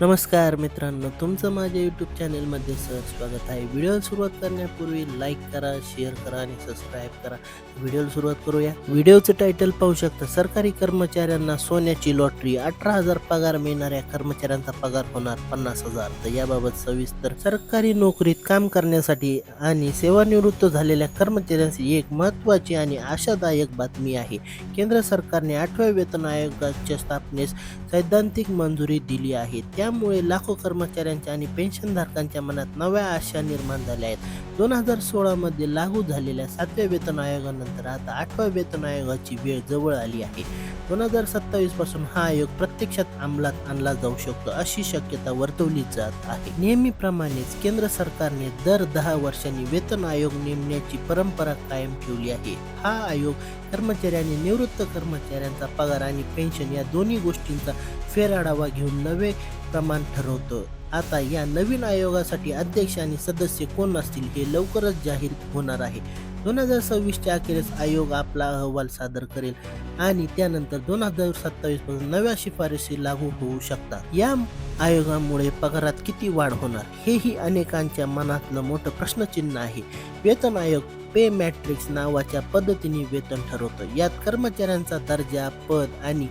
नमस्कार मित्रांनो तुमचं माझ्या यूट्यूब चॅनेलमध्ये सहज स्वागत आहे. व्हिडिओ सुरुवात करण्यापूर्वी लाईक करा शेअर करा आणि सबस्क्राईब करा. व्हिडिओला सुरुवात करूया. व्हिडिओचं टायटल पाहू शकता सरकारी कर्मचाऱ्यांना सोन्याची लॉटरी अठरा हजार पगार मिळणाऱ्या कर्मचाऱ्यांचा पगार होणार पन्नास हजार. तर याबाबत सविस्तर सरकारी नोकरीत काम करण्यासाठी आणि सेवानिवृत्त झालेल्या कर्मचाऱ्यांची एक महत्त्वाची आणि आशादायक बातमी आहे. केंद्र सरकारने आठव्या वेतन आयोगाच्या स्थापनेस सैद्धांतिक मंजुरी दिली आहे. त्या त्यामुळे लाखो कर्मचाऱ्यांच्या आणि पेन्शनधारकांच्या मनात नव्या आशा निर्माण झाल्या आहेत. दोन हजार सोळामध्ये लागू झालेल्या सातव्या वेतन आयोगानंतर आता आठव्या वेतन आयोगाची वेळ जवळ आली आहे. दोन हजार सत्तावीसपासून हा आयोग प्रत्यक्षात अंमलात आणला जाऊ शकतो अशी शक्यता वर्तवली जात आहे. नेहमीप्रमाणेच केंद्र सरकारने दर दहा वर्षांनी वेतन आयोग नेमण्याची परंपरा कायम ठेवली आहे. हा आयोग कर्मचारी आणि निवृत्त कर्मचाऱ्यांचा पगार आणि पेन्शन या दोन्ही गोष्टींचा फेरआढावा घेऊन नवे प्रमाण ठरवतो. आता या नवीन आयोगासाठी अध्यक्ष आणि सदस्य कोण असतील हे लवकरच जाहीर होणार आहे. दोन हजार सव्वीसच्या अखेरीस आयोग आपला अहवाल सादर करेल आणि त्यानंतर दोन हजार सत्तावीसपासून नव्या शिफारशी लागू होऊ शकतात. या आयोगामुळे पगारात किती वाढ होणार हेही अनेकांच्या मनातलं मोठं प्रश्नचिन्ह आहे. वेतन आयोग पे मॅट्रिक्स नावाच्या पद्धतीने वेतन ठरवतो. यात कर्मचाऱ्यांचा दर्जा पद आणि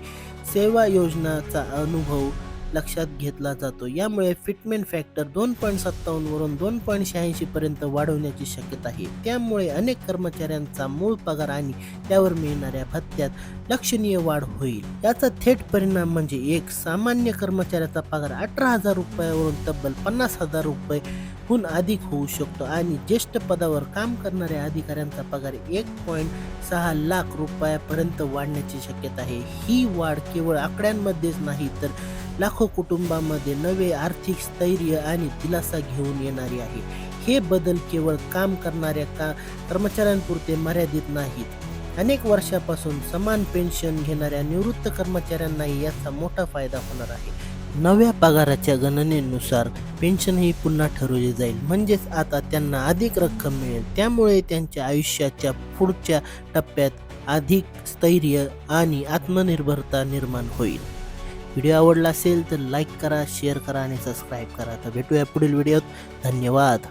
सेवा योजनाचा अनुभव लक्षात घेतला जातो. यामुळे फिटमेंट फॅक्टर दोन पॉईंट सत्तावन्नवरून दोन पॉईंट शहाऐंशी पर्यंत वाढवण्याची शक्यता आहे. त्यामुळे अनेक कर्मचाऱ्यांचा मूळ पगार आणि त्यावर मिळणाऱ्या भत्त्यात लक्षणीय वाढ होईल. याचा थेट परिणाम म्हणजे एक सामान्य कर्मचाऱ्याचा पगार अठरा हजार रुपयावरून तब्बल पन्नास हजार रुपये हून अधिक होऊ शकतो आणि ज्येष्ठ पदावर काम करणाऱ्या अधिकाऱ्यांचा पगार एक पॉईंट सहा लाख रुपयापर्यंत वाढण्याची शक्यता आहे. ही वाढ केवळ आकड्यांमध्येच नाही तर लाखो कुटुंबामध्ये नवे आर्थिक स्थैर्य आणि दिलासा घेऊन येणारी आहे. हे बदल केवळ काम करणाऱ्या का कर्मचाऱ्यांपुरते मर्यादित नाहीत. अनेक वर्षापासून समान पेन्शन घेणाऱ्या निवृत्त कर्मचाऱ्यांनाही याचा मोठा फायदा होणार आहे. नव्या पगाराच्या गणनेनुसार पेन्शनही पुन्हा ठरवली जाईल. म्हणजेच आता त्यांना अधिक रक्कम मिळेल. त्यामुळे त्यांच्या आयुष्याच्या पुढच्या टप्प्यात अधिक स्थैर्य आणि आत्मनिर्भरता निर्माण होईल. व्हिडिओ आवडला असेल तर लाईक करा शेअर करा आणि सबस्क्राईब करा. तर भेटूया पुढील व्हिडिओत. धन्यवाद.